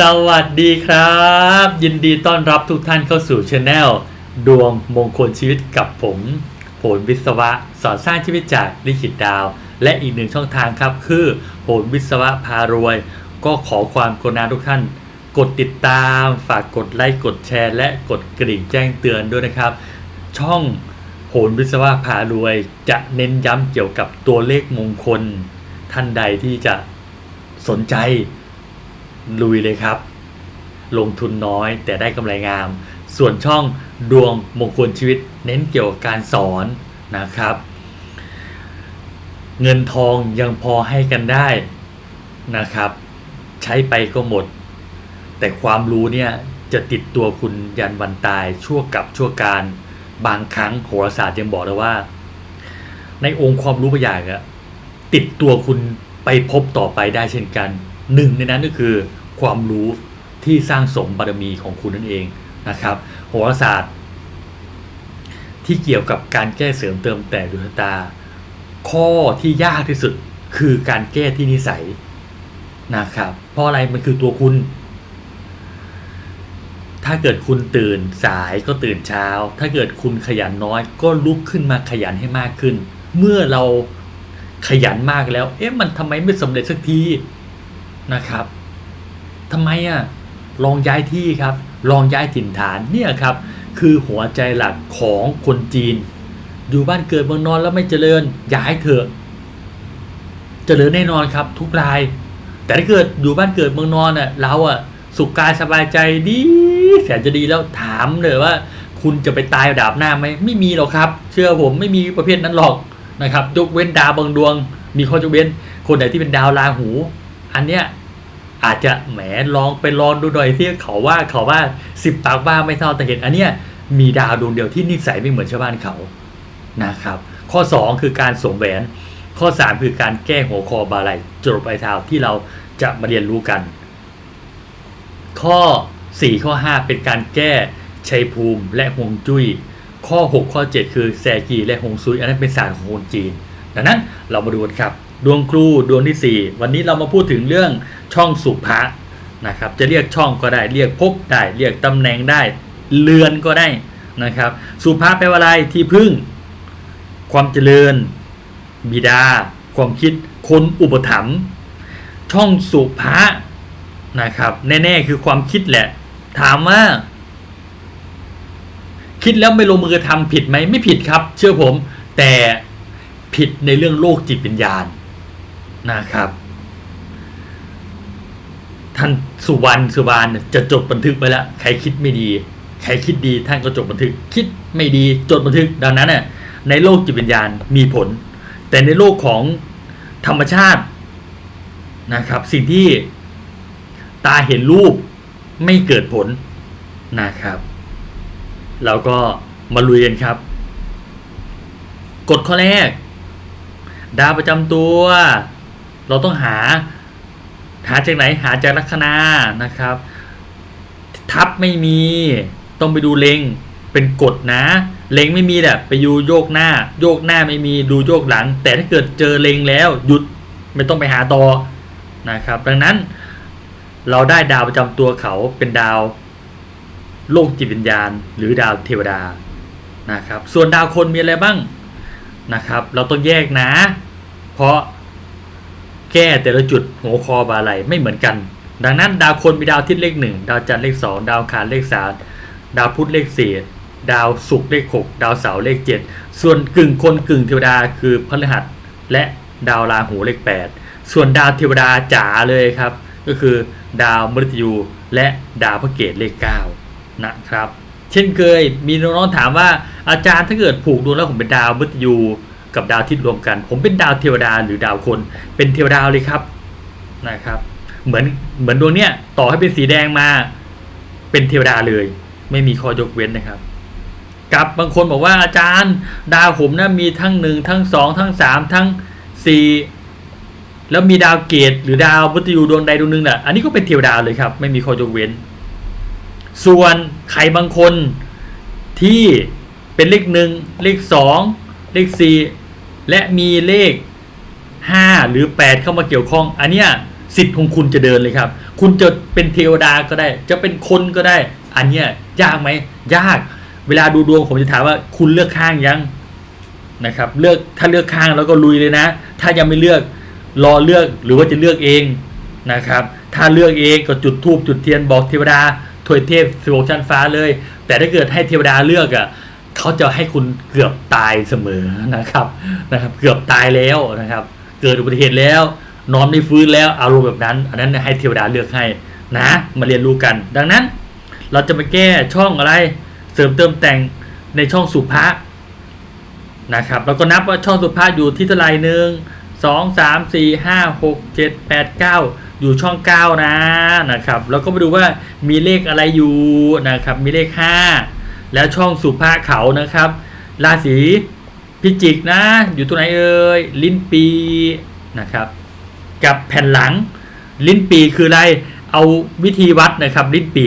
สวัสดีครับ ยินดีต้อนรับทุกท่านเข้าสู่ช anel ดวงมงคลชีวิตกับผมโหนวิศวะ สอนสร้างชีวิตจากลิขิตดาว และอีกหนึ่งช่องทางครับ คือโหนวิศวะพารวย ก็ขอความกรุณาทุกท่าน กดติดตาม ฝากกดไลค์กดแชร์ และกดกริ่งแจ้งเตือนด้วยนะครับ ช่องโหนวิศวะพารวย จะเน้นย้ำเกี่ยวกับตัวเลขมงคล ท่านใดที่จะสนใจ ลุยเลยครับ ลงทุนน้อยแต่ได้กำไรงาม ส่วนช่องดวงมงคลชีวิตเน้นเกี่ยวกับการสอนนะครับ เงินทองยังพอให้กันได้นะครับ ใช้ไปก็หมด แต่ความรู้เนี่ยจะติดตัวคุณยันวันตายชั่วกับชั่วการบางครั้งโหราศาสตร์ยังบอกเลยว่า ในองค์ความรู้บางอย่างอะติดตัวคุณไปพบต่อไปได้เช่นกัน หนึ่งในนั้นก็คือความรู้ที่สร้างสมบารมีของคุณนั่นเองนะครับโหราศาสตร์ ที่เกี่ยวกับการแก้เสริมเติมแต่งดวงชะตา ข้อที่ยากที่สุดคือการแก้ที่นิสัยนะครับ เพราะอะไรมันคือตัวคุณ ถ้าเกิดคุณตื่นสายก็ตื่นเช้า ถ้าเกิดคุณขยันน้อยก็ลุกขึ้นมาขยันให้มากขึ้น เมื่อเราขยันมากแล้ว เอ๊ะมันทำไมไม่สำเร็จสักที นะครับทำไมอะลองย้ายที่ครับ ลองย้ายถิ่นฐานเนี่ยครับคือหัวใจหลักของคนจีน อยู่บ้านเกิดเมืองนอนแล้วไม่เจริญย้ายเถอะเจริญแน่นอนครับ ทุกราย แต่ถ้าเกิดอยู่บ้านเกิดเมืองนอนอะเราอะสุขกายสบายใจดีแสนจะดีแล้วถามเลยว่า คุณจะไปตายดาบหน้าไหมไม่มีหรอกครับ เชื่อผมไม่มีประเภทนั้นหรอกนะครับยกเว้นดาวบางดวง มีข้อยกเว้น คนไหนที่เป็นดาวราหู อันเนี้ยอาจจะแหมลองไปลองดูหน่อยที่เขาว่าเขาว่าสิบปากว่าไม่เท่าแต่เห็นอันเนี้ยมีดาวดวงเดียวที่นิสัยไม่เหมือนชาวบ้านเขานะครับ ข้อ 2 คือการสวมแหวน ข้อ 3 คือการแก้หัวคอบาไหลจรดปลายเท้าที่เราจะมาเรียนรู้กัน ข้อ 4 ข้อ 5 เป็นการแก้ชัยภูมิและฮวงจุ้ยข้อ 6 ข้อ 7 คือแซกีและฮวงซุย อันนั้นเป็นศาสตร์ของคนจีน ดังนั้นเรามาดูกันครับ ดวงครูดวงที่ 4 วันนี้เรามาพูดถึงเรื่องช่องสุภะนะครับ จะเรียกช่องก็ได้เรียกภพได้เรียกตำแหน่งได้เรือนก็ได้นะครับ สุภะแปลว่าอะไรที่พึ่ง ความเจริญ บิดา ความคิดคนอุปถัมภ์ช่องสุภะนะครับ แน่ๆคือความคิดแหละ ถามว่า คิดแล้วไม่ลงมือทำผิดไหมไม่ผิดครับ เชื่อผม แต่ผิดในเรื่องโลกจิตวิญญาณ นะครับ ท่านสุวรรณสุวรรณจะจดบันทึกไปแล้วใครคิดไม่ดี ใครคิดดีท่านก็จดบันทึก คิดไม่ดีจดบันทึก ดังนั้นน่ะในโลกจิตวิญญาณมีผล แต่ในโลกของธรรมชาตินะครับ สิ่งที่ตาเห็นรูปไม่เกิดผลนะครับ เราก็มาลุยกันครับ กฎข้อแรก ดาวประจำตัว เราต้องหา หาจากไหนหาจากลัคนานะครับ ทับไม่มีต้องไปดูเลงเป็นกฎนะ เลงไม่มีแหละไปดูโยกหน้า โยกหน้าไม่มีดูโยกหลัง แต่ถ้าเกิดเจอเลงแล้วหยุดไม่ต้องไปหาต่อนะครับ ดังนั้นเราได้ดาวประจำตัวเขาเป็นดาวโลกจิตวิญญาณ หรือดาวเทวดานะครับ ส่วนดาวคนมีอะไรบ้างนะครับ เราต้องแยกนะ เพราะ แก้แต่ละจุดหัวคอบาไหลไม่เหมือนกัน ดังนั้นดาวคนมีดาวทิศเลขหนึ่งดาวจันทร์เลขสองดาวคารเลขสามดาวพุธเลขสี่ดาวศุกร์เลขหกดาวเสาร์เลขเจ็ดส่วนกึ่งคนกึ่งเทวดาคือพฤหัสและดาวราหูเลขแปดส่วนดาวเทวดาจ๋าเลยครับ ก็คือดาวมฤตยูและดาวพระเกตเลขเก้านะครับ เช่นเคยมีน้องๆถามว่าอาจารย์ถ้าเกิดผูกดวงแล้วผมเป็นดาวมฤตยู กับดาวอาทิตย์รวมกัน ผมเป็นดาวเทวดาหรือดาวคน เป็นเทวดาเลยครับนะครับ เหมือนเหมือนดวงเนี้ยต่อให้เป็นสีแดงมา เป็นเทวดาเลย ไม่มีข้อยกเว้นนะครับ กับบางคนบอกว่าอาจารย์ ดาวผมนะมีทั้งหนึ่งทั้งสองทั้งสามทั้งสี่แล้วมีดาวเกตหรือดาวพุทยูดวงใดดวงหนึ่งน่ะอันนี้ก็เป็นเทวดาเลยครับ ไม่มีข้อยกเว้น ส่วนใครบางคนที่เป็นเลขหนึ่งเลขสองเลขสี่ และมีเลขห้าหรือแปดเข้ามาเกี่ยวข้อง อันเนี้ยสิทธิ์ของคุณจะเดินเลยครับ คุณจะเป็นเทวดาก็ได้ จะเป็นคนก็ได้ อันเนี้ยยากไหมยาก เวลาดูดวงผมจะถามว่าคุณเลือกข้างยังนะครับ เลือกถ้าเลือกข้างแล้วก็ลุยเลยนะ ถ้ายังไม่เลือกรอเลือกหรือว่าจะเลือกเองนะครับ ถ้าเลือกเองก็จุดธูปจุดเทียนบอกเทวดาถวยเทพสิบหกชั้นฟ้าเลย แต่ถ้าเกิดให้เทวดาเลือกอะ เขาจะให้คุณเกือบตายเสมอนะครับนะครับ เกือบตายแล้วนะครับ เกิดอุบัติเหตุแล้วนอนไม่ฟื้นแล้วอารมณ์แบบนั้น อันนั้นให้เทวดาเลือกให้นะมาเรียนรู้กัน ดังนั้น เราจะมาแก้ช่องอะไร เสริมเติมแต่งในช่องสุภานะครับแล้วก็นับว่าช่องสุภาษอยู่ที่เท่าไหร่หนึ่งสองสามสี่ห้าหกเจ็ดแปดเก้าอยู่ช่องเก้านะนะครับ แล้วก็มาดูว่ามีเลขอะไรอยู่นะครับ มีเลขห้า แล้วช่องสุภาเขานะครับ ราศีพิจิกนะ อยู่ตรงไหนเอ่ยลิ้นปีนะครับ กับแผ่นหลัง ลิ้นปีคืออะไร เอาวิธีวัดนะครับ ลิ้นปี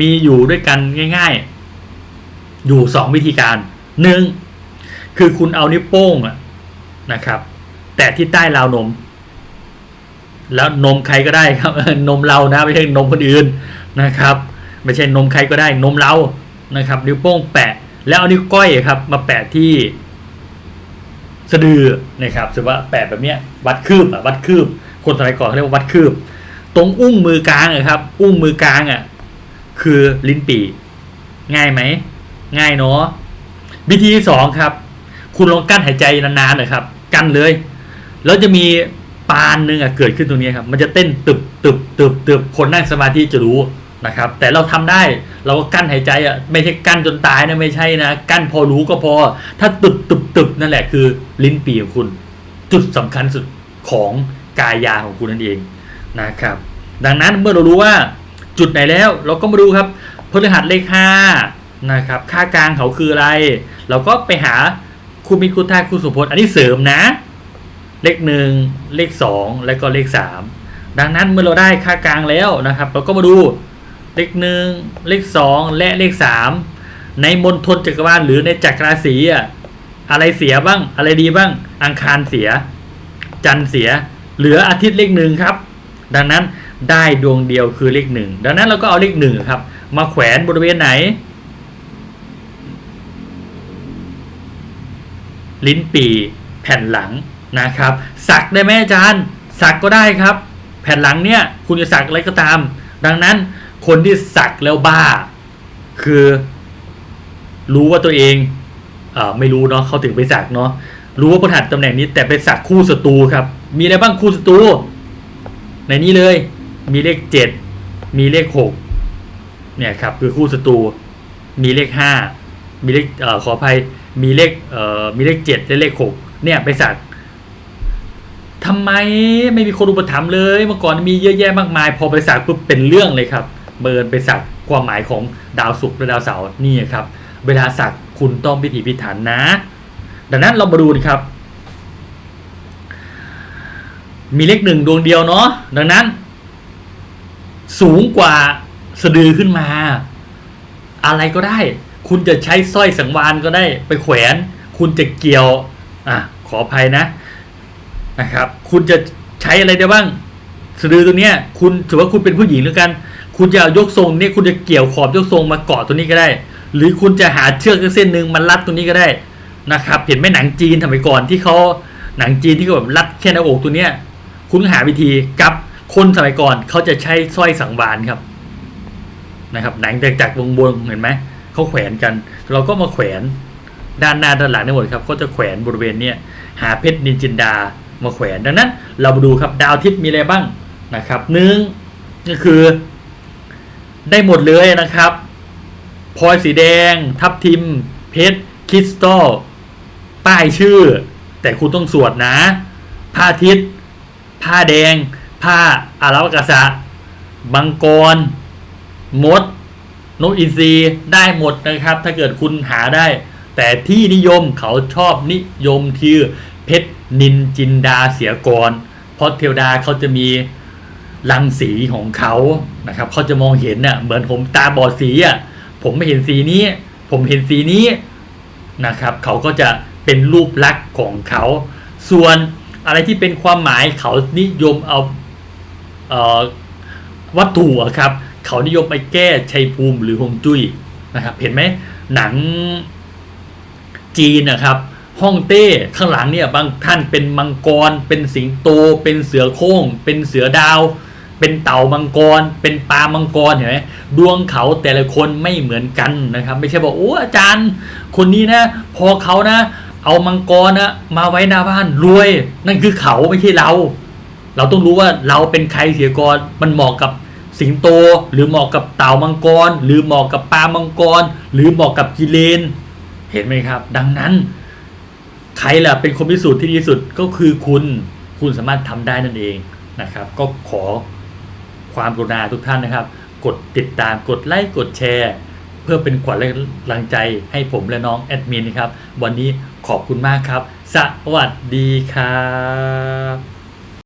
มีอยู่ด้วยกันง่าย ๆ อยู่สองวิธีการหนึ่งคือคุณเอานิ้วโป้งนะครับ แตะที่ใต้ราวนม แล้วนมใครก็ได้ครับ นมเรานะไม่ใช่นมคนอื่นนะครับ ไม่ใช่นมใครก็ได้นมเรา นะครับนิ้วโป้งแปะแล้วเอานิ้วก้อยครับมาแปะที่สะดือนะครับถือว่าแปะแบบเนี้ยวัดคืบอะวัดคืบ คนสมัยก่อนเขาเรียกว่าวัดคืบ ตรงอุ้งมือกลางอะครับ อุ้งมือกลางอะคือลิ้นปี่ง่ายไหมง่ายเนาะวิธีที่สองครับ คุณลองกั้นหายใจนานๆหน่อยครับ กั้นเลย แล้วจะมีปานหนึ่งอะเกิดขึ้นตรงนี้ครับ มันจะเต้นตึบตึบตึบตึบคนนั่งสมาธิจะรู้ นะครับ แต่เราทำได้เราก็กั้นหายใจอะไม่ใช่กั้นจนตายนะไม่ใช่นะกั้นพอรู้ก็พอ ถ้าตึบตึบตึบนั่นแหละคือ ลิ้นปี่ของคุณ จุดสำคัญสุดของกายาของคุณนั่นเองนะครับ ดังนั้นเมื่อเรารู้ว่าจุดไหนแล้วเราก็มาดูครับพฤหัสเลขห้านะครับค่ากลางเขาคืออะไร เราก็ไปหาคูมิคุท่าคูสุพจน์อันนี้เสริมนะ เลขหนึ่งเลขสองและก็เลขสามดังนั้นเมื่อเราได้ค่ากลางแล้วนะครับ เราก็มาดู เลขหนึ่งเลขสองและเลขสามในมณฑลจักรวาลหรือในจักรราศีอะอะไรเสียบ้าง อะไรดีบ้าง อังคารเสีย จันทร์เสีย เหลืออาทิตย์เลขหนึ่งครับ ดังนั้นได้ดวงเดียวคือเลขหนึ่งดังนั้นเราก็เอาเลขหนึ่งครับ มาแขวนบริเวณไหน ลิ้นปีแผ่นหลังนะครับ สักได้ไหมอาจารย์ สักก็ได้ครับ แผ่นหลังเนี่ย คุณจะสักอะไรก็ตาม ดังนั้น คนที่สักแล้วบ้า คือรู้ว่าตัวเองเออไม่รู้เนาะเขาถึงไปสักเนาะรู้ว่าพฤหัสตำแหน่งนี้ แต่ไปสักคู่ศัตรูครับ มีอะไรบ้างคู่ศัตรูในนี้เลย มีเลขเจ็ดมีเลขหกเนี่ยครับ คือคู่ศัตรูมีเลขห้ามีเลขเอ่อขออภัยมีเลขเอ่อมีเลขเจ็ดและเลขหกเนี่ยไปสักทำไมไม่มีคนอุปถัมภ์เลย เมื่อก่อนมีเยอะแยะมากมาย พอไปสักปุ๊บเป็นเรื่องเลยครับ เบิร์นไปสักความหมายของดาวศุกร์และดาวเสาร์นี่ครับ เวลาสักคุณต้องพิถีพิถันนะ ดังนั้นเรามาดูนะครับ มีเลขหนึ่งดวงเดียวเนาะดังนั้น สูงกว่าสะดือขึ้นมา อะไรก็ได้ คุณจะใช้สร้อยสังวานก็ได้ไปแขวน คุณจะเกี่ยวอะขออภัยนะนะครับ คุณจะใช้อะไรได้บ้างสะดือตรงเนี้ย คุณถือว่าคุณเป็นผู้หญิงแล้วกัน คุณจะเอายกทรงนี่คุณจะเกี่ยวขอบยกทรงมาเกาะตัวนี้ก็ได้ หรือคุณจะหาเชือกเส้นหนึ่งมารัดตรงนี้ก็ได้นะครับเห็นไหมหนังจีนทำไมก่อนที่เขาหนังจีนที่เขาแบบรัดแค่หน้าอกตัวเนี้ยคุณหาวิธีกับคนสมัยก่อนเขาจะใช้สร้อยสังวานครับนะครับหนังจากจากวงบนเห็นไหมเขาแขวนกัน เราก็มาแขวนด้านหน้าด้านหลังทั้งหมดครับเขาจะแขวนบริเวณเนี้ยหาเพชรนินจินดามาแขวนดังนั้น เรามาดูครับดาวทิตย์มีอะไรบ้างนะครับหนึ่งก็คือ ได้หมดเลยนะครับพลอยสีแดง ทับทิม เพชรคริสตัลป้ายชื่อ แต่คุณต้องสวดนะ ผ้าทิศผ้าแดง ผ้าอาราวกษะบังกร มด นกอินทรีได้หมดนะครับ ถ้าเกิดคุณหาได้ แต่ที่นิยมเขาชอบนิยมที่เพชรนินจินดาเสียก่อนเพราะเทวดาเขาจะมี รังสีของเขานะครับเขาจะมองเห็นน่ะเหมือนผมตาบอดสีอะผมไม่เห็นสีนี้ ผมเห็นสีนี้นะครับ เขาก็จะเป็นรูปลักษณ์ของเขา ส่วนอะไรที่เป็นความหมายเขานิยมเอาเออวัตถุครับ เขานิยมไปแก้ชัยภูมิหรือฮงจุ้ยนะครับ เห็นไหมหนังจีนนะครับฮ่องเต้ข้างหลังเนี่ยบางท่านเป็นมังกร เป็นสิงโต เป็นเสือโคร่งเป็นเสือดาว เป็นเต่ามังกร เป็นปลามังกรเห็นไหมดวงเขาแต่ละคนไม่เหมือนกันนะครับ ไม่ใช่บอกโอ้อาจารย์ คนนี้นะ พอเขานะ เอามังกรนะมาไว้หน้าบ้านรวย นั่นคือเขาไม่ใช่เรา เราต้องรู้ว่าเราเป็นใครเสียก่อนมันเหมาะกับสิงโต หรือเหมาะกับเต่ามังกร หรือเหมาะกับปลามังกร หรือเหมาะกับกิเลน เห็นไหมครับ ดังนั้น ใครล่ะเป็นคนพิสูจน์ที่ดีสุดก็คือคุณ คุณสามารถทำได้นั่นเองนะครับ ก็ขอ ความกรุณาทุกท่านนะครับ กดติดตามกดไลค์กดแชร์ เพื่อเป็นขวัญและกำลังใจให้ผมและน้องแอดมินนะครับ วันนี้ขอบคุณมากครับ สวัสดีครับ